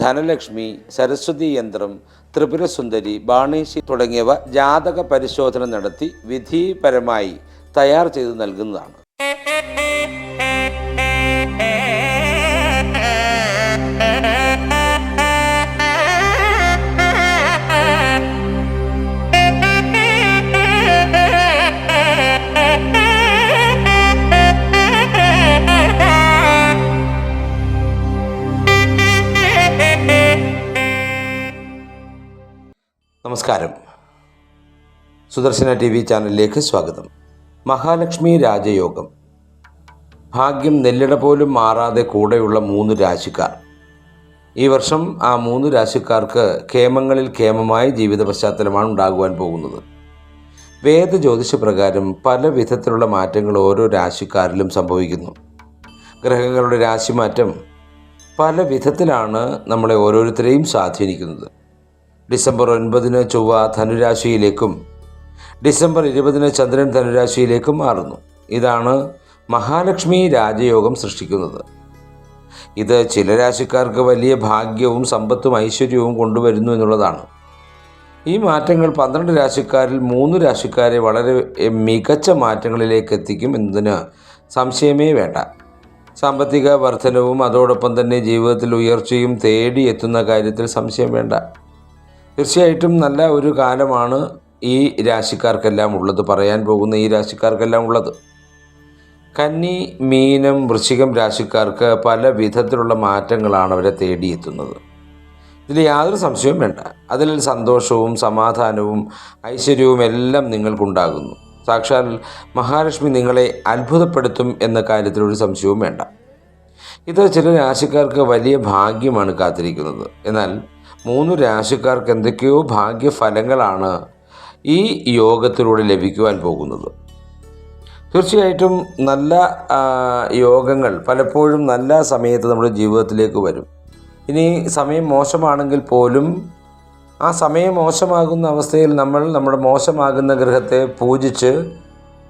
ധനലക്ഷ്മി സരസ്വതി യന്ത്രം ത്രിപുരസുന്ദരി ബാണേശി തുടങ്ങിയവ ജാതക പരിശോധന നടത്തി വിധിപരമായി തയ്യാർ ചെയ്തു നൽകുന്നതാണ്. നമസ്കാരം. സുദർശന ടി വി ചാനലിലേക്ക് സ്വാഗതം. മഹാലക്ഷ്മി രാജയോഗം. ഭാഗ്യം നെല്ലിട പോലും മാറാതെ കൂടെയുള്ള മൂന്ന് രാശിക്കാർ. ഈ വർഷം ആ മൂന്ന് രാശിക്കാർക്ക് കേമങ്ങളിൽ ക്ഷേമമായ ജീവിത പശ്ചാത്തലമാണ് ഉണ്ടാകുവാൻ പോകുന്നത്. വേദ ജ്യോതിഷപ്രകാരം പല വിധത്തിലുള്ള മാറ്റങ്ങൾ ഓരോ രാശിക്കാരിലും സംഭവിക്കുന്നു. ഗ്രഹങ്ങളുടെ രാശിമാറ്റം പല വിധത്തിലാണ് നമ്മളെ ഓരോരുത്തരെയും സ്വാധീനിക്കുന്നത്. ഡിസംബർ ഒൻപതിന് ചൊവ്വ ധനുരാശിയിലേക്കും ഡിസംബർ ഇരുപതിന് ചന്ദ്രൻ ധനുരാശിയിലേക്കും മാറുന്നു. ഇതാണ് മഹാലക്ഷ്മി രാജയോഗം സൃഷ്ടിക്കുന്നത്. ഇത് ചില രാശിക്കാർക്ക് വലിയ ഭാഗ്യവും സമ്പത്തും ഐശ്വര്യവും കൊണ്ടുവരുന്നു എന്നുള്ളതാണ്. ഈ മാറ്റങ്ങൾ പന്ത്രണ്ട് രാശിക്കാരിൽ മൂന്ന് രാശിക്കാരെ വളരെ മികച്ച മാറ്റങ്ങളിലേക്ക് എത്തിക്കും എന്നതിന് സംശയമേ വേണ്ട. സാമ്പത്തിക വർധനവും അതോടൊപ്പം തന്നെ ജീവിതത്തിൽ ഉയർച്ചയും തേടിയെത്തുന്ന കാര്യത്തിൽ സംശയം വേണ്ട. തീർച്ചയായിട്ടും നല്ല ഒരു കാലമാണ് ഈ രാശിക്കാർക്കെല്ലാം ഉള്ളത് പറയാൻ പോകുന്ന ഈ രാശിക്കാർക്കെല്ലാം ഉള്ളത്. കന്നി മീനം വൃശ്ചികം രാശിക്കാർക്ക് പല വിധത്തിലുള്ള മാറ്റങ്ങളാണ് അവരെ തേടിയെത്തുന്നത്. ഇതിൽ യാതൊരു സംശയവും വേണ്ട. അതിൽ സന്തോഷവും സമാധാനവും ഐശ്വര്യവും എല്ലാം നിങ്ങൾക്കുണ്ടാകുന്നു. സാക്ഷാൽ മഹാലക്ഷ്മി നിങ്ങളെ അത്ഭുതപ്പെടുത്തും എന്ന കാര്യത്തിലൊരു സംശയവും വേണ്ട. ഇത് ചില രാശിക്കാർക്ക് വലിയ ഭാഗ്യമാണ് കാത്തിരിക്കുന്നത്. എന്നാൽ മൂന്ന് രാശിക്കാർക്ക് എന്തൊക്കെയോ ഭാഗ്യഫലങ്ങളാണ് ഈ യോഗത്തിലൂടെ ലഭിക്കുവാൻ പോകുന്നത്. തീർച്ചയായിട്ടും നല്ല യോഗങ്ങൾ പലപ്പോഴും നല്ല സമയത്ത് നമ്മുടെ ജീവിതത്തിലേക്ക് വരും. ഇനി സമയം മോശമാണെങ്കിൽ പോലും ആ സമയം മോശമാകുന്ന അവസ്ഥയിൽ നമ്മൾ നമ്മുടെ മോശമാകുന്ന ഗ്രഹത്തെ പൂജിച്ച്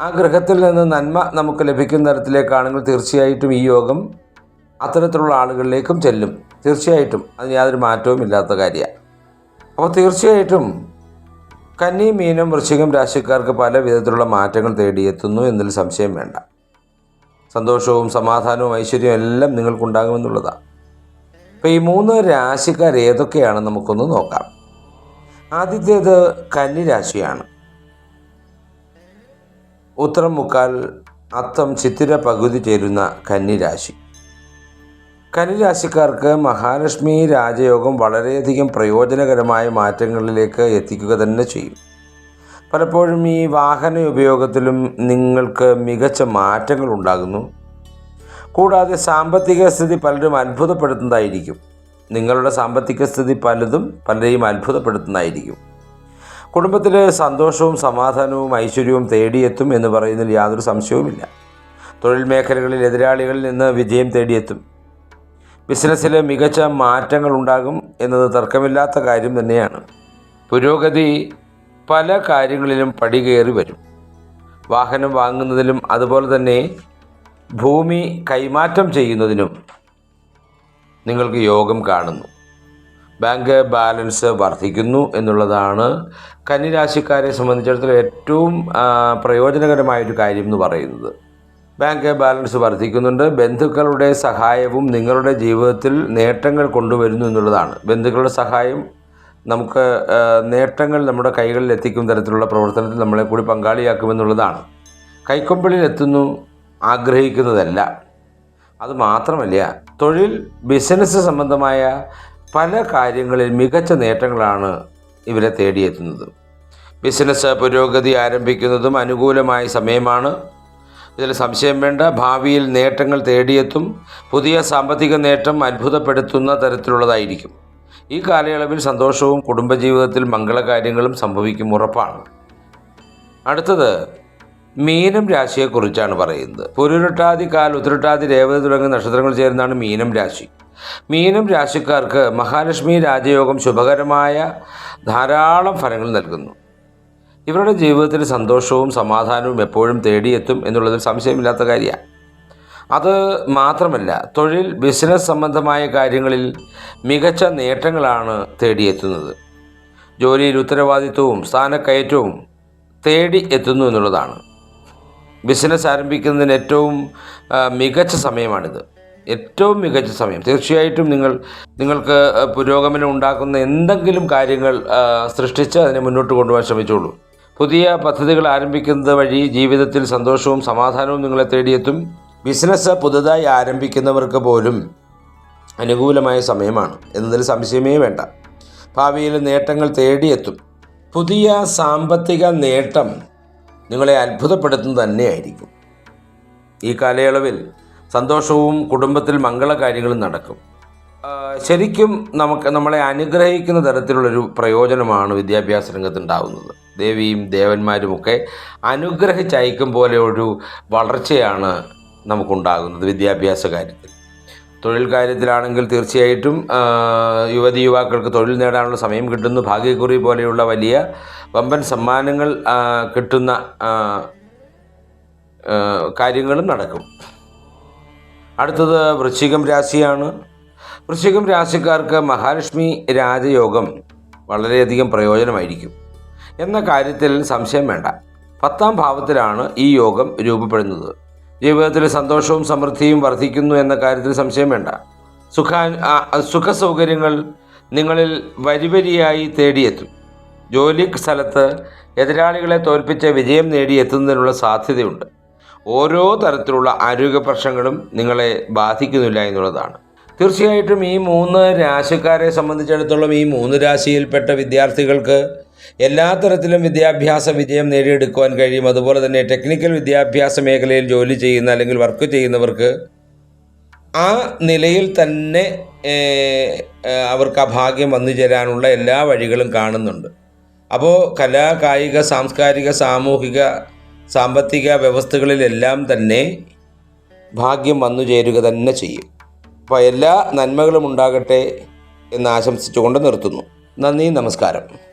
ആ ഗ്രഹത്തിൽ നിന്ന് നന്മ നമുക്ക് ലഭിക്കുന്ന തരത്തിലേക്കാണെങ്കിൽ തീർച്ചയായിട്ടും ഈ യോഗം അത്തരത്തിലുള്ള ആളുകളിലേക്കും ചെല്ലും. തീർച്ചയായിട്ടും അതിന് യാതൊരു മാറ്റവും ഇല്ലാത്ത കാര്യമാണ്. അപ്പോൾ തീർച്ചയായിട്ടും കന്നി മീനം വൃശ്ചികം രാശിക്കാർക്ക് പല വിധത്തിലുള്ള മാറ്റങ്ങൾ തേടിയെത്തുന്നു എന്നതിൽ സംശയം വേണ്ട. സന്തോഷവും സമാധാനവും ഐശ്വര്യവും എല്ലാം നിങ്ങൾക്കുണ്ടാകുമെന്നുള്ളതാണ്. അപ്പോൾ ഈ മൂന്ന് രാശിക്കാർ ഏതൊക്കെയാണ് നമുക്കൊന്ന് നോക്കാം. ആദ്യത്തേത് കന്നി രാശിയാണ്. ഉത്തരം മുക്കാൽ അത്തം ചിത്തിര പകുതി ചേരുന്ന കന്നി രാശി. കന്നിരാശിക്കാർക്ക് മഹാലക്ഷ്മി രാജയോഗം വളരെയധികം പ്രയോജനകരമായ മാറ്റങ്ങളിലേക്ക് എത്തിക്കുക തന്നെ ചെയ്യും. പലപ്പോഴും ഈ വാഹന ഉപയോഗത്തിലും നിങ്ങൾക്ക് മികച്ച മാറ്റങ്ങൾ ഉണ്ടാകുന്നു. കൂടാതെ സാമ്പത്തിക സ്ഥിതി പലരും അത്ഭുതപ്പെടുത്തുന്നതായിരിക്കും. നിങ്ങളുടെ സാമ്പത്തിക സ്ഥിതി പലതും പലരെയും അത്ഭുതപ്പെടുത്തുന്നതായിരിക്കും. കുടുംബത്തിൽ സന്തോഷവും സമാധാനവും ഐശ്വര്യവും തേടിയെത്തും എന്ന് പറയുന്നതിൽ യാതൊരു സംശയവുമില്ല. തൊഴിൽ മേഖലകളിൽ എതിരാളികളിൽ നിന്ന് വിജയം തേടിയെത്തും. ബിസിനസ്സിൽ മികച്ച മാറ്റങ്ങൾ ഉണ്ടാകും എന്നത് തർക്കമില്ലാത്ത കാര്യം തന്നെയാണ്. പുരോഗതി പല കാര്യങ്ങളിലും പടികയറി വരും. വാഹനം വാങ്ങുന്നതിലും അതുപോലെ തന്നെ ഭൂമി കൈമാറ്റം ചെയ്യുന്നതിനും നിങ്ങൾക്ക് യോഗം കാണുന്നു. ബാങ്ക് ബാലൻസ് വർദ്ധിക്കുന്നു എന്നുള്ളതാണ് കന്നിരാശിക്കാരെ സംബന്ധിച്ചിടത്തോളം ഏറ്റവും പ്രയോജനകരമായൊരു കാര്യം എന്ന് പറയുന്നത്. ബാങ്ക് ബാലൻസ് വർദ്ധിക്കുന്നുണ്ട്. ബന്ധുക്കളുടെ സഹായവും നിങ്ങളുടെ ജീവിതത്തിൽ നേട്ടങ്ങൾ കൊണ്ടുവരുന്നു എന്നുള്ളതാണ്. ബന്ധുക്കളുടെ സഹായം നമുക്ക് നേട്ടങ്ങൾ നമ്മുടെ കൈകളിൽ എത്തിക്കും തരത്തിലുള്ള പ്രവർത്തനത്തിൽ നമ്മളെ കൂടി പങ്കാളിയാക്കുമെന്നുള്ളതാണ് കൈക്കൊമ്പിളിൽ എത്തുന്നു ആഗ്രഹിക്കുന്നതല്ല. അത് മാത്രമല്ല തൊഴിൽ ബിസിനസ് സംബന്ധമായ പല കാര്യങ്ങളിൽ മികച്ച നേട്ടങ്ങളാണ് ഇവരെ തേടിയെത്തുന്നത്. ബിസിനസ് പുരോഗതി ആരംഭിക്കുന്നതും അനുകൂലമായ സമയമാണ്. ഇതിൽ സംശയം വേണ്ട. ഭാവിയിൽ നേട്ടങ്ങൾ തേടിയെത്തും. പുതിയ സാമ്പത്തിക നേട്ടം അത്ഭുതപ്പെടുത്തുന്ന തരത്തിലുള്ളതായിരിക്കും. ഈ കാലയളവിൽ സന്തോഷവും കുടുംബജീവിതത്തിൽ മംഗളകാര്യങ്ങളും സംഭവിക്കും ഉറപ്പാണ്. അടുത്തത് മീനം രാശിയെക്കുറിച്ചാണ് പറയുന്നത്. പുരുരുട്ടാതി കാൽ ഉത്തരട്ടാതി രേവതി തുടങ്ങിയ നക്ഷത്രങ്ങൾ ചേരുന്നതാണ് മീനം രാശി. മീനം രാശിക്കാർക്ക് മഹാലക്ഷ്മി രാജയോഗം ശുഭകരമായ ധാരാളം ഫലങ്ങൾ നൽകുന്നു. ഇവരുടെ ജീവിതത്തിൽ സന്തോഷവും സമാധാനവും എപ്പോഴും തേടിയെത്തും എന്നുള്ളതിൽ സംശയമില്ലാത്ത കാര്യമാണ്. അത് മാത്രമല്ല തൊഴിൽ ബിസിനസ് സംബന്ധമായ കാര്യങ്ങളിൽ മികച്ച നേട്ടങ്ങളാണ് തേടിയെത്തുന്നത്. ജോലിയിൽ ഉത്തരവാദിത്വവും സ്ഥാനക്കയറ്റവും തേടി എത്തുന്നു എന്നുള്ളതാണ്. ബിസിനസ് ആരംഭിക്കുന്നതിന് ഏറ്റവും മികച്ച സമയമാണിത്. ഏറ്റവും മികച്ച സമയം. തീർച്ചയായിട്ടും നിങ്ങൾ നിങ്ങൾക്ക് പുരോഗമനം ഉണ്ടാക്കുന്ന എന്തെങ്കിലും കാര്യങ്ങൾ സൃഷ്ടിച്ച് അതിനെ മുന്നോട്ട് കൊണ്ടുപോകാൻ ശ്രമിച്ചോളൂ. പുതിയ പദ്ധതികൾ ആരംഭിക്കുന്നത് വഴി ജീവിതത്തിൽ സന്തോഷവും സമാധാനവും നിങ്ങളെ തേടിയെത്തും. ബിസിനസ് പുതുതായി ആരംഭിക്കുന്നവർക്ക് പോലും അനുകൂലമായ സമയമാണ്. എന്നതിൽ സംശയമേ വേണ്ട. ഭാവിയിൽ നേട്ടങ്ങൾ തേടിയെത്തും. പുതിയ സാമ്പത്തിക നേട്ടം നിങ്ങളെ അത്ഭുതപ്പെടുത്തുന്നത് തന്നെയായിരിക്കും. ഈ കാലയളവിൽ സന്തോഷവും കുടുംബത്തിൽ മംഗളകാര്യങ്ങളും നടക്കും. ആ, ശരിക്കും നമുക്ക് നമ്മളെ അനുഗ്രഹിക്കുന്ന തരത്തിലുള്ളൊരു പ്രയോജനമാണ് വിദ്യാഭ്യാസ രംഗത്തുണ്ടാവുന്നത്. ദേവിയും ദേവന്മാരുമൊക്കെ അനുഗ്രഹിച്ചയക്കും പോലെ ഒരു വളർച്ചയാണ് നമുക്കുണ്ടാകുന്നത് വിദ്യാഭ്യാസ കാര്യത്തിൽ. തൊഴിൽ കാര്യത്തിലാണെങ്കിൽ തീർച്ചയായിട്ടും യുവതി യുവാക്കൾക്ക് തൊഴിൽ നേടാനുള്ള സമയം കിട്ടുന്നു. ഭാഗ്യക്കുറി പോലെയുള്ള വലിയ വമ്പൻ സമ്മാനങ്ങൾ കിട്ടുന്ന കാര്യങ്ങളും നടക്കും. അടുത്തത് വൃശ്ചികം രാശിയാണ്. വൃശ്ചികം രാശിക്കാർക്ക് മഹാലക്ഷ്മി രാജയോഗം വളരെയധികം പ്രയോജനമായിരിക്കും. എന്ന കാര്യത്തിൽ സംശയം വേണ്ട. പത്താം ഭാവത്തിലാണ് ഈ യോഗം രൂപപ്പെടുന്നത്. ജീവിതത്തിൽ സന്തോഷവും സമൃദ്ധിയും വർദ്ധിക്കുന്നു എന്ന കാര്യത്തിൽ സംശയം വേണ്ട. സുഖാ സുഖ സുഖസൗകര്യങ്ങൾ നിങ്ങളിൽ വരിവരിയായി തേടിയെത്തും. ജോലി സ്ഥലത്ത് എതിരാളികളെ തോൽപ്പിച്ച് വിജയം നേടിയെത്തുന്നതിനുള്ള സാധ്യതയുണ്ട്. ഓരോ തരത്തിലുള്ള ആരോഗ്യ പ്രശ്നങ്ങളും നിങ്ങളെ ബാധിക്കുന്നില്ല എന്നുള്ളതാണ്. തീർച്ചയായിട്ടും ഈ മൂന്ന് രാശിക്കാരെ സംബന്ധിച്ചിടത്തോളം ഈ മൂന്ന് രാശിയിൽപ്പെട്ട വിദ്യാർത്ഥികൾക്ക് എല്ലാ തരത്തിലും വിദ്യാഭ്യാസ വിജയം നേടിയെടുക്കുവാൻ കഴിയും. അതുപോലെ തന്നെ ടെക്നിക്കൽ വിദ്യാഭ്യാസ മേഖലയിൽ ജോലി ചെയ്യുന്ന അല്ലെങ്കിൽ വർക്ക് ചെയ്യുന്നവർക്ക് ആ നിലയിൽ തന്നെ അവർക്ക് ആ ഭാഗ്യം വന്നു ചേരാനുള്ള എല്ലാ വഴികളും കാണുന്നുണ്ട്. അപ്പോൾ കലാ കായിക സാംസ്കാരിക സാമൂഹിക സാമ്പത്തിക വ്യവസ്ഥകളിലെല്ലാം തന്നെ ഭാഗ്യം വന്നു ചേരുക തന്നെ ചെയ്യും. അപ്പോൾ എല്ലാ നന്മകളും ഉണ്ടാകട്ടെ എന്ന് ആശംസിച്ചുകൊണ്ട് നിർത്തുന്നു. നന്ദി നമസ്കാരം.